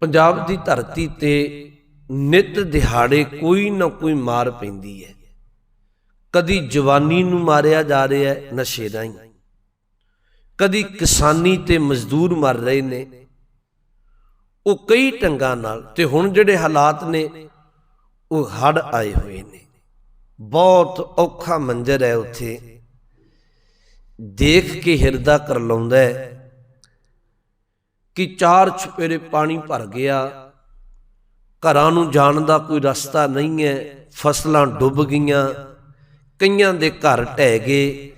ਪੰਜਾਬ ਦੀ ਧਰਤੀ ਤੇ ਨਿਤ ਦਿਹਾੜੇ ਕੋਈ ਨਾ ਕੋਈ ਮਾਰ ਪੈਂਦੀ ਹੈ। ਕਦੀ ਜਵਾਨੀ ਨੂੰ ਮਾਰਿਆ ਜਾ ਰਿਹਾ ਹੈ, ਨਸ਼ੇ ਰਾਹੀਂ। ਕਦੀ ਕਿਸਾਨੀ ਤੇ ਮਜ਼ਦੂਰ ਮਰ ਰਹੇ ਨੇ। ਉਹ ਕਈ ਢੰਗਾਂ ਨਾਲ ਤੇ ਹੁਣ ਜਿਹੜੇ ਹਾਲਾਤ ਨੇ, ਉਹ ਹੜ ਆਏ ਹੋਏ ਨੇ। ਬਹੁਤ ਔਖਾ ਮੰਜ਼ਰ ਹੈ ਉੱਥੇ। ਦੇਖ ਕੇ ਹਿਰਦਾ ਕਰ ਲਾਉਂਦਾ ਹੈ। ਕਿ ਚਾਰ ਛਪੇਰੇ ਪਾਣੀ ਭਰ ਗਿਆ। ਘਰਾਂ ਨੂੰ ਜਾਣ ਦਾ ਕੋਈ ਰਸਤਾ ਨਹੀਂ ਹੈ। ਫਸਲਾਂ ਡੁੱਬ ਗਈਆਂ। ਕਈਆਂ ਦੇ ਘਰ ਢਹਿ ਗਏ।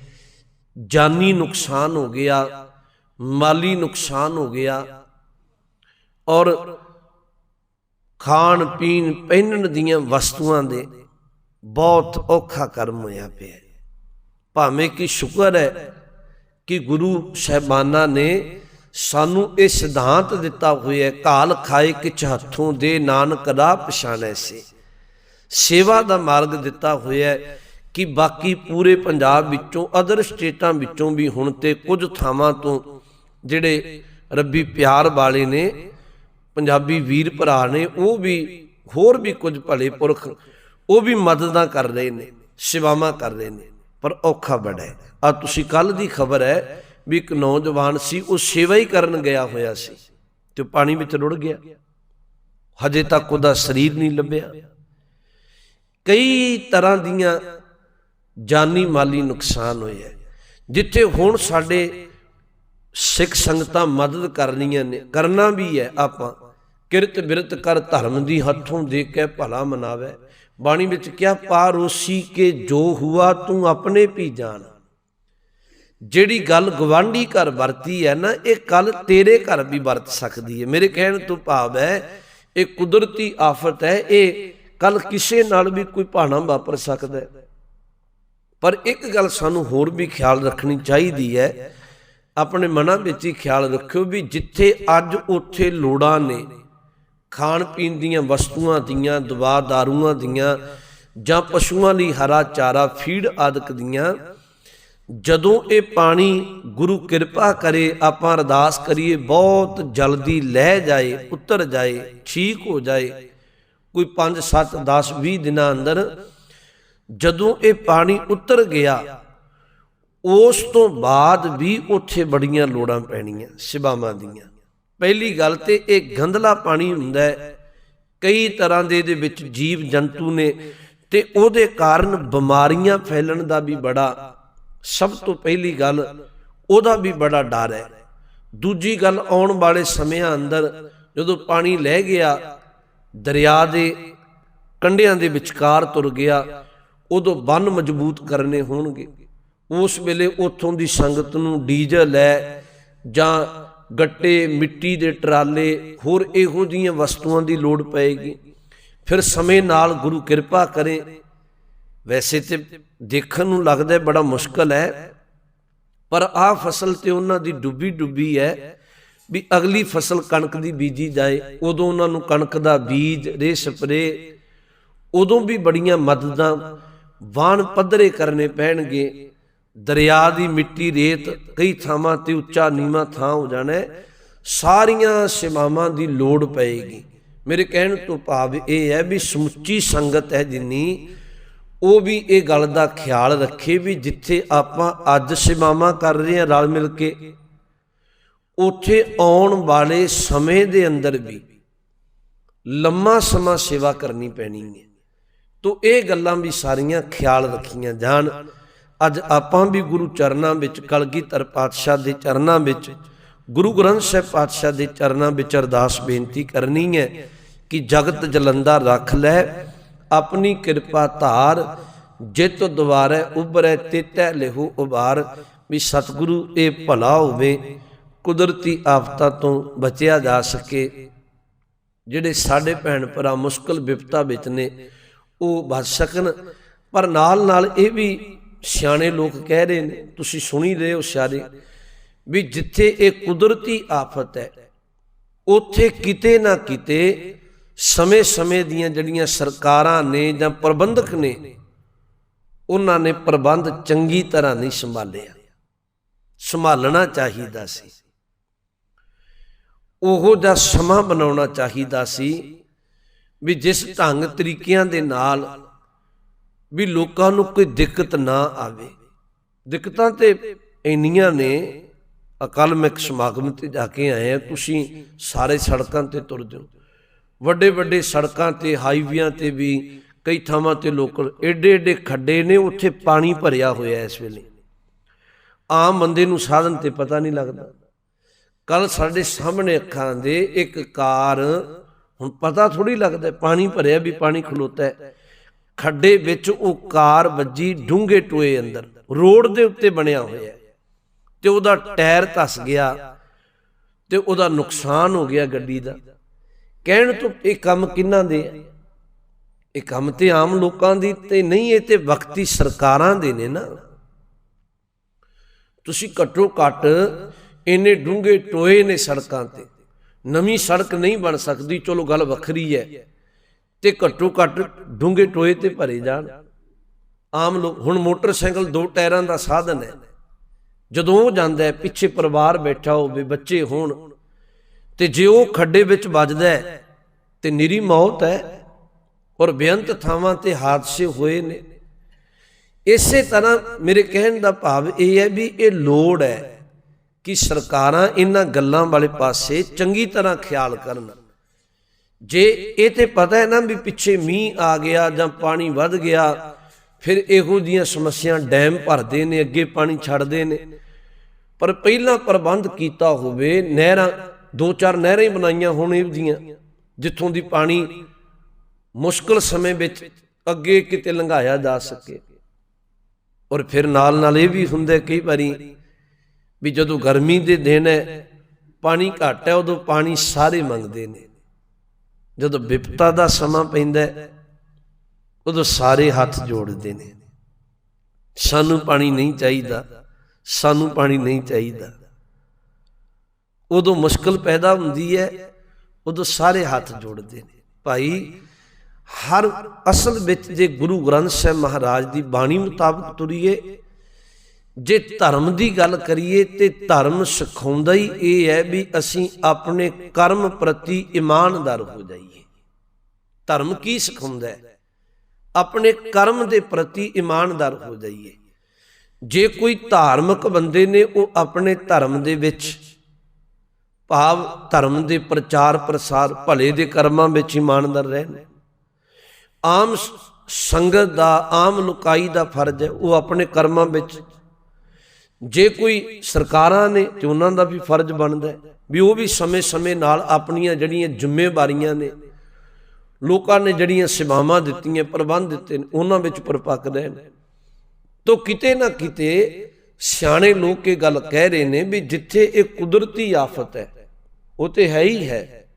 ਜਾਨੀ ਨੁਕਸਾਨ ਹੋ ਗਿਆ। ਮਾਲੀ ਨੁਕਸਾਨ ਹੋ ਗਿਆ। ਔਰ ਖਾਣ ਪੀਣ ਪਹਿਨਣ ਦੀਆਂ ਵਸਤੂਆਂ ਦੇ ਬਹੁਤ ਔਖਾ ਕਰਮ ਹੋਇਆ ਪਿਆ। ਭਾਵੇਂ ਕਿ ਸ਼ੁਕਰ ਹੈ ਕਿ ਗੁਰੂ ਸਹਿਬਾਨਾਂ ਨੇ ਸਾਨੂੰ ਇਹ ਸਿਧਾਂਤ ਦਿੱਤਾ ਹੋਇਆ ਕਾਲ ਖਾਏ ਕਿਛ ਹੱਥੋਂ ਦੇ ਨਾਨਕ ਦਾ ਪਛਾਣੈ ਸੇ। ਸੇਵਾ ਦਾ ਮਾਰਗ ਦਿੱਤਾ ਹੋਇਆ ਕਿ ਬਾਕੀ ਪੂਰੇ ਪੰਜਾਬ ਵਿੱਚੋਂ, ਅਦਰ ਸਟੇਟਾਂ ਵਿੱਚੋਂ ਵੀ ਹੁਣ ਤੇ ਕੁਝ ਥਾਵਾਂ ਤੋਂ ਜਿਹੜੇ ਰੱਬੀ ਪਿਆਰ ਵਾਲੇ ਨੇ, ਪੰਜਾਬੀ ਵੀਰ ਭਰਾ ਨੇ, ਉਹ ਵੀ, ਹੋਰ ਵੀ ਕੁਝ ਭਲੇ ਪੁਰਖ, ਉਹ ਵੀ ਮਦਦਾਂ ਕਰ ਰਹੇ ਨੇ, ਸੇਵਾਵਾਂ ਕਰ ਰਹੇ ਨੇ, ਪਰ ਔਖਾ ਬੜਾ ਹੈ। ਆ ਤੁਸੀਂ ਕੱਲ ਦੀ ਖਬਰ ਹੈ ਵੀ ਇੱਕ ਨੌਜਵਾਨ ਸੀ, ਉਹ ਸੇਵਾ ਹੀ ਕਰਨ ਗਿਆ ਹੋਇਆ ਸੀ ਤੇ ਉਹ ਪਾਣੀ ਵਿੱਚ ਰੁੜ ਗਿਆ। ਹਜੇ ਤੱਕ ਉਹਦਾ ਸਰੀਰ ਨਹੀਂ ਲੱਭਿਆ। ਕਈ ਤਰ੍ਹਾਂ ਦੀਆਂ ਜਾਨੀ ਮਾਲੀ ਨੁਕਸਾਨ ਹੋਇਆ ਜਿੱਥੇ ਹੁਣ ਸਾਡੇ ਸਿੱਖ ਸੰਗਤਾਂ ਮਦਦ ਕਰਨੀਆਂ ਨੇ, ਕਰਨਾ ਵੀ ਹੈ ਆਪਾਂ। ਕਿਰਤ ਬਿਰਤ ਕਰ ਧਰਮ ਦੀ ਹੱਥੋਂ ਦੇ ਕੇ ਭਲਾ ਮਨਾਵੇ। ਬਾਣੀ ਵਿੱਚ ਕਿਹਾ, ਪਾਰੋਸੀ ਕੇ ਜੋ ਹੁਆ, ਤੂੰ ਆਪਣੇ ਵੀ ਜਾਣ। ਜਿਹੜੀ ਗੱਲ ਗਵਾਂਢੀ ਘਰ ਵਰਤੀ ਹੈ ਨਾ, ਇਹ ਕੱਲ ਤੇਰੇ ਘਰ ਵੀ ਵਰਤ ਸਕਦੀ ਹੈ। ਮੇਰੇ ਕਹਿਣ ਤੋਂ ਭਾਵ ਹੈ, ਇਹ ਕੁਦਰਤੀ ਆਫਤ ਹੈ, ਇਹ ਕੱਲ ਕਿਸੇ ਨਾਲ ਵੀ ਕੋਈ ਭਾਣਾ ਵਾਪਰ ਸਕਦਾ ਪਰ ਇੱਕ ਗੱਲ ਸਾਨੂੰ ਹੋਰ ਵੀ ਖਿਆਲ ਰੱਖਣੀ ਚਾਹੀਦੀ ਹੈ, ਆਪਣੇ ਮਨਾਂ ਵਿੱਚ ਹੀ ਖਿਆਲ ਰੱਖਿਓ ਵੀ ਜਿੱਥੇ ਅੱਜ ਉੱਥੇ ਲੋੜਾਂ ਨੇ, ਖਾਣ ਪੀਣ ਦੀਆਂ ਵਸਤੂਆਂ ਦੀਆਂ ਦਵਾ ਦਾਰੂਆਂ ਦੀਆਂ ਜਾਂ ਪਸ਼ੂਆਂ ਲਈ ਹਰਾ ਚਾਰਾ, ਫੀਡ ਆਦਿਕ ਦੀਆਂ ਜਦੋਂ ਇਹ ਪਾਣੀ ਗੁਰੂ ਕਿਰਪਾ ਕਰੇ, ਆਪਾਂ ਅਰਦਾਸ ਕਰੀਏ, ਬਹੁਤ ਜਲਦੀ ਲਹਿ ਜਾਏ, ਉਤਰ ਜਾਏ, ਠੀਕ ਹੋ ਜਾਏ। ਕੋਈ 5 7 10 20 ਦਿਨਾਂ ਅੰਦਰ ਜਦੋਂ ਇਹ ਪਾਣੀ ਉਤਰ ਗਿਆ, ਉਸ ਤੋਂ ਬਾਅਦ ਵੀ ਉੱਥੇ ਬੜੀਆਂ ਲੋੜਾਂ ਪੈਣੀਆਂ ਸਿਬਾਵਾਂ ਦੀਆਂ। ਪਹਿਲੀ ਗੱਲ ਤੇ ਇਹ ਗੰਧਲਾ ਪਾਣੀ ਹੁੰਦਾ ਹੈ। ਕਈ ਤਰ੍ਹਾਂ ਦੇ ਇਹਦੇ ਵਿੱਚ ਜੀਵ ਜੰਤੂ ਨੇ ਤੇ ਉਹਦੇ ਕਾਰਨ ਬਿਮਾਰੀਆਂ ਫੈਲਣ ਦਾ ਵੀ ਬੜਾ ਸਭ ਤੋਂ ਪਹਿਲੀ ਗੱਲ, ਉਹਦਾ ਵੀ ਬੜਾ ਡਰ ਹੈ। ਦੂਜੀ ਗੱਲ, ਆਉਣ ਵਾਲੇ ਸਮਿਆਂ ਅੰਦਰ ਜਦੋਂ ਪਾਣੀ ਲਹਿ ਗਿਆ, ਦਰਿਆ ਦੇ ਕੰਢਿਆਂ ਦੇ ਵਿਚਕਾਰ ਤੁਰ ਗਿਆ, ਉਦੋਂ ਬੰਨ ਮਜ਼ਬੂਤ ਕਰਨੇ ਹੋਣਗੇ। ਉਸ ਵੇਲੇ ਉੱਥੋਂ ਦੀ ਸੰਗਤ ਨੂੰ ਡੀਜ਼ਲ ਹੈ ਜਾਂ ਗੱਟੇ, ਮਿੱਟੀ ਦੇ ਟਰਾਲੇ, ਹੋਰ ਇਹੋ ਜੀਆਂ ਵਸਤੂਆਂ ਦੀ ਲੋੜ ਪਏਗੀ। ਫਿਰ ਸਮੇਂ ਨਾਲ ਗੁਰੂ ਕਿਰਪਾ ਕਰੇ ਵੈਸੇ ਤੇ ਦੇਖਣ ਨੂੰ ਲੱਗਦਾ ਬੜਾ ਮੁਸ਼ਕਲ ਹੈ, ਪਰ ਆਹ ਫਸਲ ਤੇ ਉਹਨਾਂ ਦੀ ਡੁੱਬੀ ਡੁੱਬੀ ਹੈ ਵੀ ਅਗਲੀ ਫਸਲ ਕਣਕ ਦੀ ਬੀਜੀ ਜਾਏ, ਉਦੋਂ ਉਹਨਾਂ ਨੂੰ ਕਣਕ ਦਾ ਬੀਜ ਰੇ ਸਪਰੇ ਉਦੋਂ ਵੀ ਬੜੀਆਂ ਮਦਦਾਂ ਵਾਣ ਪੱਧਰੇ ਕਰਨੇ ਪੈਣਗੇ। ਦਰਿਆ ਦੀ ਮਿੱਟੀ, ਰੇਤ ਕਈ ਥਾਵਾਂ ਤੇ ਉੱਚਾ ਨੀਵਾਂ ਥਾਂ ਹੋ ਜਾਣਾ ਸਾਰੀਆਂ ਸੇਵਾਵਾਂ ਦੀ ਲੋੜ ਪਏਗੀ। ਮੇਰੇ ਕਹਿਣ ਤੋਂ ਭਾਵ ਇਹ ਹੈ ਵੀ ਸਮੁੱਚੀ ਸੰਗਤ ਹੈ ਜਿੰਨੀ ਉਹ ਵੀ ਇਹ ਗੱਲ ਦਾ ਖਿਆਲ ਰੱਖੇ ਵੀ ਜਿੱਥੇ ਆਪਾਂ ਅੱਜ ਸੇਵਾਵਾਂ ਕਰ ਰਹੇ ਹਾਂ ਰਲ ਮਿਲ ਕੇ, ਉੱਥੇ ਆਉਣ ਵਾਲੇ ਸਮੇਂ ਦੇ ਅੰਦਰ ਵੀ ਲੰਮਾ ਸਮਾਂ ਸੇਵਾ ਕਰਨੀ ਪੈਣੀ ਹੈ। ਤੋ ਇਹ ਗੱਲਾਂ ਵੀ ਸਾਰੀਆਂ ਖਿਆਲ ਰੱਖੀਆਂ ਜਾਣ। ਅੱਜ ਆਪਾਂ ਵੀ ਗੁਰੂ ਚਰਨਾਂ ਵਿੱਚ, ਕਲਗੀਧਰ ਪਾਤਸ਼ਾਹ ਦੇ ਚਰਨਾਂ ਵਿੱਚ, ਗੁਰੂ ਗ੍ਰੰਥ ਸਾਹਿਬ ਪਾਤਸ਼ਾਹ ਦੇ ਚਰਨਾਂ ਵਿੱਚ ਅਰਦਾਸ ਬੇਨਤੀ ਕਰਨੀ ਹੈ ਕਿ ਜਗਤ ਜਲੰਦਾ ਰੱਖ ਲੈ ਆਪਣੀ ਕਿਰਪਾ ਧਾਰ ਜਿਤ ਦੁਆਰੇ ਉਬਰੈ ਤੇਤੈ ਲਿਹੂ ਉਬਾਰ, ਵੀ ਸਤਿਗੁਰੂ ਇਹ ਭਲਾ ਹੋਵੇ, ਕੁਦਰਤੀ ਆਫਤਾਂ ਤੋਂ ਬਚਿਆ ਜਾ ਸਕੇ। ਜਿਹੜੇ ਸਾਡੇ ਭੈਣ ਭਰਾ ਮੁਸ਼ਕਲ ਵਿਪਤਾ ਵਿੱਚ ਨੇ, ਉਹ ਬਚ ਸਕਣ। ਪਰ ਨਾਲ ਨਾਲ ਇਹ ਵੀ ਸਿਆਣੇ ਲੋਕ ਕਹਿ ਰਹੇ ਨੇ, ਤੁਸੀਂ ਸੁਣੀ ਰਹੇ ਹੋ ਸਾਰੇ ਵੀ ਜਿੱਥੇ ਇਹ ਕੁਦਰਤੀ ਆਫਤ ਹੈ, ਉੱਥੇ ਕਿਤੇ ਨਾ ਕਿਤੇ ਸਮੇਂ-ਸਮੇਂ ਦੀਆਂ ਜਿਹੜੀਆਂ ਸਰਕਾਰਾਂ ਨੇ ਜਾਂ ਪ੍ਰਬੰਧਕ ਨੇ, ਉਹਨਾਂ ਨੇ ਪ੍ਰਬੰਧ ਚੰਗੀ ਤਰ੍ਹਾਂ ਨਹੀਂ ਸੰਭਾਲਿਆ। ਸੰਭਾਲਣਾ ਚਾਹੀਦਾ ਸੀ। ਉਹੋ ਜਿਹਾ ਸਮਾਂ ਬਣਾਉਣਾ ਚਾਹੀਦਾ ਸੀ ਵੀ ਜਿਸ ਢੰਗ ਤਰੀਕਿਆਂ ਦੇ ਨਾਲ ਵੀ ਲੋਕਾਂ ਨੂੰ ਕੋਈ ਦਿੱਕਤ ਨਾ ਆਵੇ। ਦਿੱਕਤਾਂ ਤੇ ਇੰਨੀਆਂ ਨੇ ਅਕਲ ਮੈਂ ਸਮਾਗਮ ਤੇ ਜਾ ਕੇ ਆਏ ਆ, ਤੁਸੀਂ ਸਾਰੇ ਸੜਕਾਂ ਤੇ ਤੁਰ ਹੋ ਵੱਡੇ ਵੱਡੇ ਸੜਕਾਂ ਤੇ ਹਾਈਵੇਆਂ ਤੇ ਵੀ ਕਈ ਥਾਵਾਂ ਤੇ ਲੋਕ ਏਡੇ ਏਡੇ ਖੱਡੇ ਨੇ, ਉੱਥੇ ਪਾਣੀ ਭਰਿਆ ਹੋਇਆ ਇਸ ਵੇਲੇ। ਆਮ ਬੰਦੇ ਨੂੰ ਸਾਧਨ ਤੇ ਪਤਾ ਨਹੀਂ ਲੱਗਦਾ। ਕੱਲ ਸਾਡੇ ਸਾਹਮਣੇ ਅੱਖਾਂ ਦੇ ਇੱਕ ਕਾਰ, ਹੁਣ ਪਤਾ ਥੋੜੀ ਲੱਗਦਾ ਪਾਣੀ ਭਰਿਆ ਵੀ ਪਾਣੀ ਖਲੋਤਾ ਹੈ। ਖੱਡੇ ਵਿੱਚ ਉਹ ਕਾਰ ਵੱਜੀ, ਡੂੰਘੇ ਟੋਏ ਅੰਦਰ, ਰੋਡ ਦੇ ਉੱਤੇ ਬਣਿਆ ਹੋਇਆ ਹੈ। ਤੇ ਉਹਦਾ ਟਾਇਰ ਧਸ ਗਿਆ ਤੇ ਉਹਦਾ ਨੁਕਸਾਨ ਹੋ ਗਿਆ ਗੱਡੀ ਦਾ। ਕਹਿਣ ਤੋਂ ਇਹ ਕੰਮ ਕਿੰਨਾਂ ਦੇ ਹੈ ਇਹ ਕੰਮ ਤੇ ਆਮ ਲੋਕਾਂ ਦੀ ਤੇ ਨਹੀਂ, ਇਹ ਤੇ ਵਕਤੀ ਸਰਕਾਰਾਂ ਦੇ ਨੇ ਨਾ। ਤੁਸੀਂ ਘੱਟੋ ਘੱਟ ਇੰਨੇ ਡੂੰਘੇ ਟੋਏ ਨੇ ਸੜਕਾਂ ਤੇ। ਨਵੀਂ ਸੜਕ ਨਹੀਂ ਬਣ ਸਕਦੀ, ਚਲੋ ਗੱਲ ਵੱਖਰੀ ਹੈ। ਤੇ ਘੱਟੋ ਘੱਟ ਡੂੰਘੇ ਟੋਏ ਤੇ ਭਰੇ ਜਾਣ। ਆਮ ਲੋਕ, ਹੁਣ ਮੋਟਰਸਾਈਕਲ ਦੋ ਟਾਇਰਾਂ ਦਾ ਸਾਧਨ ਹੈ। ਜਦੋਂ ਉਹ ਜਾਂਦਾ ਹੈ, ਪਿੱਛੇ ਪਰਿਵਾਰ ਬੈਠਾ ਹੋਵੇ, ਬੱਚੇ ਹੋਣ ਤੇ ਜੇ ਉਹ ਖੱਡੇ ਵਿੱਚ ਵੱਜਦਾ ਹੈ, ਤੇ ਨਿਰੀ ਮੌਤ ਹੈ ਔਰ ਬੇਅੰਤ ਥਾਵਾਂ ਤੇ ਹਾਦਸੇ ਹੋਏ ਨੇ। ਇਸੇ ਤਰ੍ਹਾਂ ਮੇਰੇ ਕਹਿਣ ਦਾ ਭਾਵ ਇਹ ਹੈ ਵੀ ਇਹ ਲੋੜ ਹੈ ਕਿ ਸਰਕਾਰਾਂ ਇਹਨਾਂ ਗੱਲਾਂ ਵਾਲੇ ਪਾਸੇ ਚੰਗੀ ਤਰ੍ਹਾਂ ਖਿਆਲ ਕਰਨ। ਜੇ ਇਹ ਤੇ ਪਤਾ ਹੈ ਨਾ ਵੀ ਪਿੱਛੇ ਮੀਂਹ ਆ ਗਿਆ ਜਾਂ ਪਾਣੀ ਵੱਧ ਗਿਆ, ਫਿਰ ਇਹੋ ਜੀਆਂ ਸਮੱਸਿਆ ਡੈਮ ਭਰਦੇ ਨੇ, ਅੱਗੇ ਪਾਣੀ ਛੱਡਦੇ ਨੇ। ਪਰ ਪਹਿਲਾਂ ਪ੍ਰਬੰਧ ਕੀਤਾ ਹੋਵੇ, ਨਹਿਰਾਂ ਦੋ ਚਾਰ ਨਹਿਰਾਂ ਹੀ ਬਣਾਈਆਂ ਹੋਣ ਇਹ ਜੀਆਂ, ਜਿੱਥੋਂ ਦੀ ਪਾਣੀ ਮੁਸ਼ਕਲ ਸਮੇਂ ਵਿੱਚ ਅੱਗੇ ਕਿਤੇ ਲੰਘਾਇਆ ਜਾ ਸਕੇ। ਔਰ ਫਿਰ ਨਾਲ ਨਾਲ ਇਹ ਵੀ ਹੁੰਦਾ ਕਈ ਵਾਰੀ ਵੀ ਜਦੋਂ ਗਰਮੀ ਦੇ ਦਿਨ ਹੈ, ਪਾਣੀ ਘੱਟ ਹੈ, ਉਦੋਂ ਪਾਣੀ ਸਾਰੇ ਮੰਗਦੇ ਨੇ। ਜਦੋਂ ਵਿਪਤਾ ਦਾ ਸਮਾਂ ਪੈਂਦਾ ਉਦੋਂ ਸਾਰੇ ਹੱਥ ਜੋੜਦੇ ਨੇ। ਸਾਨੂੰ ਪਾਣੀ ਨਹੀਂ ਚਾਹੀਦਾ, ਸਾਨੂੰ ਪਾਣੀ ਨਹੀਂ ਚਾਹੀਦਾ। ਉਦੋਂ ਮੁਸ਼ਕਲ ਪੈਦਾ ਹੁੰਦੀ ਹੈ, ਉਦੋਂ ਸਾਰੇ ਹੱਥ ਜੋੜਦੇ ਨੇ। ਭਾਈ, ਹਰ ਅਸਲ ਵਿੱਚ ਜੇ ਗੁਰੂ ਗ੍ਰੰਥ ਸਾਹਿਬ ਮਹਾਰਾਜ ਦੀ ਬਾਣੀ ਮੁਤਾਬਕ ਤੁਰੀਏ, ਜੇ ਧਰਮ ਦੀ ਗੱਲ ਕਰੀਏ ਤੇ ਧਰਮ ਸਿਖਾਉਂਦਾ ਹੀ ਇਹ ਹੈ ਵੀ ਅਸੀਂ ਆਪਣੇ ਕਰਮ ਪ੍ਰਤੀ ਇਮਾਨਦਾਰ ਹੋ ਜਾਈਏ। ਧਰਮ ਕੀ ਸਿਖਾਉਂਦਾ ਹੈ? ਆਪਣੇ ਕਰਮ ਦੇ ਪ੍ਰਤੀ ਇਮਾਨਦਾਰ ਹੋ ਜਾਈਏ। ਜੇ ਕੋਈ ਧਾਰਮਿਕ ਬੰਦੇ ਨੇ ਉਹ ਆਪਣੇ ਧਰਮ ਦੇ ਵਿੱਚ ਭਾਵ ਧਰਮ ਦੇ ਪ੍ਰਚਾਰ ਪ੍ਰਸਾਰ ਭਲੇ ਦੇ ਕਰਮਾਂ ਵਿੱਚ ਇਮਾਨਦਾਰ ਰਹਿਣ। ਆਮ ਸੰਗਤ ਦਾ, ਆਮ ਲੁਕਾਈ ਦਾ ਫਰਜ਼ ਹੈ, ਉਹ ਆਪਣੇ ਕਰਮਾਂ ਵਿੱਚ। ਜੇ ਕੋਈ ਸਰਕਾਰਾਂ ਨੇ ਤੇ ਉਹਨਾਂ ਦਾ ਵੀ ਫਰਜ਼ ਬਣਦਾ ਵੀ ਉਹ ਵੀ ਸਮੇਂ-ਸਮੇਂ ਨਾਲ ਆਪਣੀਆਂ ਜਿਹੜੀਆਂ ਜ਼ਿੰਮੇਵਾਰੀਆਂ ਨੇ, ਲੋਕਾਂ ਨੇ ਜਿਹੜੀਆਂ ਸੇਵਾਵਾਂ ਦਿੱਤੀਆਂ, ਪ੍ਰਬੰਧ ਦਿੱਤੇ ਨੇ, ਉਹਨਾਂ ਵਿੱਚ ਪਰਪੱਕ ਰਹਿਣ। ਤੋ ਕਿਤੇ ਨਾ ਕਿਤੇ ਸਿਆਣੇ ਲੋਕ ਇਹ ਗੱਲ ਕਹਿ ਰਹੇ ਨੇ ਵੀ ਜਿੱਥੇ ਇਹ ਕੁਦਰਤੀ ਆਫਤ ਹੈ ਉਹ ਤੇ ਹੈ ਹੀ ਹੈ।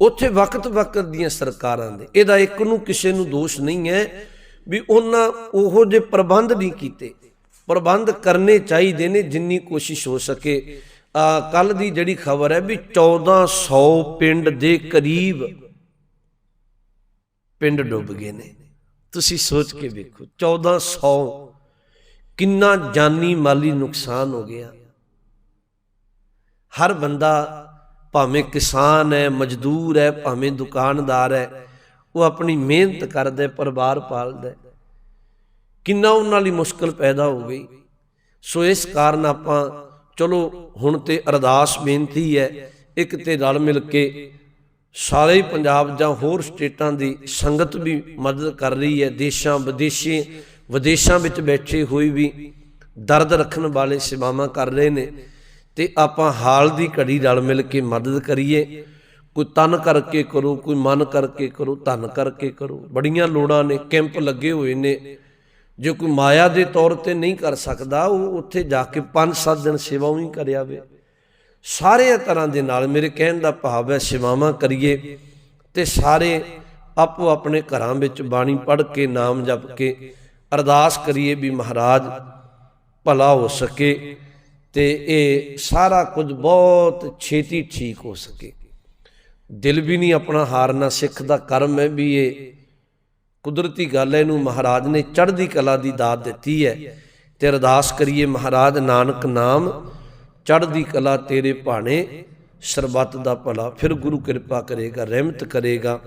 ਉੱਥੇ ਵਕਤ-ਵਕਤ ਦੀਆਂ ਸਰਕਾਰਾਂ ਦੇ ਇਹਦਾ ਇੱਕ ਨੂੰ ਕਿਸੇ ਨੂੰ ਦੋਸ਼ ਨਹੀਂ ਹੈ ਵੀ ਉਹਨਾਂ ਉਹੋ ਜਿਹੇ ਪ੍ਰਬੰਧ ਨਹੀਂ ਕੀਤੇ। ਪ੍ਰਬੰਧ ਕਰਨੇ ਚਾਹੀਦੇ ਨੇ ਜਿੰਨੀ ਕੋਸ਼ਿਸ਼ ਹੋ ਸਕੇ। ਕੱਲ ਦੀ ਜਿਹੜੀ ਖਬਰ ਹੈ ਵੀ 1400 ਪਿੰਡ ਦੇ ਕਰੀਬ ਪਿੰਡ ਡੁੱਬ ਗਏ ਨੇ। ਤੁਸੀਂ ਸੋਚ ਕੇ ਵੇਖੋ 1400 ਕਿੰਨਾ ਜਾਨੀ ਮਾਲੀ ਨੁਕਸਾਨ ਹੋ ਗਿਆ। ਹਰ ਬੰਦਾ ਭਾਵੇਂ ਕਿਸਾਨ ਹੈ, ਮਜ਼ਦੂਰ ਹੈ, ਭਾਵੇਂ ਦੁਕਾਨਦਾਰ ਹੈ, ਉਹ ਆਪਣੀ ਮਿਹਨਤ ਕਰਦਾ ਪਰਿਵਾਰ ਪਾਲਦਾ ਕਿੰਨਾ ਉਹਨਾਂ ਲਈ ਮੁਸ਼ਕਲ ਪੈਦਾ ਹੋ ਗਈ। ਸੋ ਇਸ ਕਾਰਨ ਆਪਾਂ ਚਲੋ ਹੁਣ ਤੇ ਅਰਦਾਸ ਬੇਨਤੀ ਹੈ, ਇੱਕ ਤੇ ਰਲ ਮਿਲ ਕੇ ਸਾਰੇ ਪੰਜਾਬ ਜਾਂ ਹੋਰ ਸਟੇਟਾਂ ਦੀ ਸੰਗਤ ਵੀ ਮਦਦ ਕਰ ਰਹੀ ਹੈ। ਦੇਸ਼ਾਂ ਵਿਦੇਸ਼ੀ ਵਿਦੇਸ਼ਾਂ ਵਿੱਚ ਬੈਠੇ ਹੋਏ ਵੀ ਦਰਦ ਰੱਖਣ ਵਾਲੇ ਸੇਵਾਵਾਂ ਕਰ ਰਹੇ ਨੇ। ਤੇ ਆਪਾਂ ਹਾਲ ਦੀ ਘੜੀ ਰਲ ਮਿਲ ਕੇ ਮਦਦ ਕਰੀਏ। ਕੋਈ ਤਨ ਕਰਕੇ ਕਰੋ, ਕੋਈ ਮਨ ਕਰਕੇ ਕਰੋ, ਧਨ ਕਰਕੇ ਕਰੋ। ਬੜੀਆਂ ਲੋੜਾਂ ਨੇ, ਕੈਂਪ ਲੱਗੇ ਹੋਏ ਨੇ। ਜੋ ਕੋਈ ਮਾਇਆ ਦੇ ਤੌਰ ਤੇ ਨਹੀਂ ਕਰ ਸਕਦਾ, ਉਹ ਉੱਥੇ ਜਾ ਕੇ 5-7 ਦਿਨ ਸੇਵਾ ਹੀ ਕਰਿਆ ਵੇ ਸਾਰੇ ਤਰ੍ਹਾਂ ਦੇ ਨਾਲ ਮੇਰੇ ਕਹਿਣ ਦਾ ਭਾਵ ਹੈ, ਸੇਵਾਵਾਂ ਕਰੀਏ ਤੇ ਸਾਰੇ ਆਪੋ ਆਪਣੇ ਘਰਾਂ ਵਿੱਚ ਬਾਣੀ ਪੜ੍ਹ ਕੇ, ਨਾਮ ਜਪ ਕੇ ਅਰਦਾਸ ਕਰੀਏ ਵੀ ਮਹਾਰਾਜ, ਭਲਾ ਹੋ ਸਕੇ। ਤੇ ਇਹ ਸਾਰਾ ਕੁਝ ਬਹੁਤ ਛੇਤੀ ਠੀਕ ਹੋ ਸਕੇ। ਦਿਲ ਵੀ ਨਹੀਂ ਆਪਣਾ ਹਾਰਨਾ ਸਿੱਖ ਦਾ ਕਰਮ ਹੈ ਵੀ ਇਹ ਕੁਦਰਤੀ ਗੱਲ ਹੈ, ਇਹਨੂੰ ਮਹਾਰਾਜ ਨੇ ਚੜ੍ਹਦੀ ਕਲਾ ਦੀ ਦਾਤ ਦਿੱਤੀ ਹੈ। ਤੇ ਅਰਦਾਸ ਕਰੀਏ ਮਹਾਰਾਜ, ਨਾਨਕ ਨਾਮ, ਚੜ੍ਹਦੀ ਕਲਾ ਤੇਰੇ ਭਾਣੇ, ਸਰਬੱਤ ਦਾ ਭਲਾ, ਫਿਰ ਗੁਰੂ ਕਿਰਪਾ ਕਰੇਗਾ, ਰਹਿਮਤ ਕਰੇਗਾ।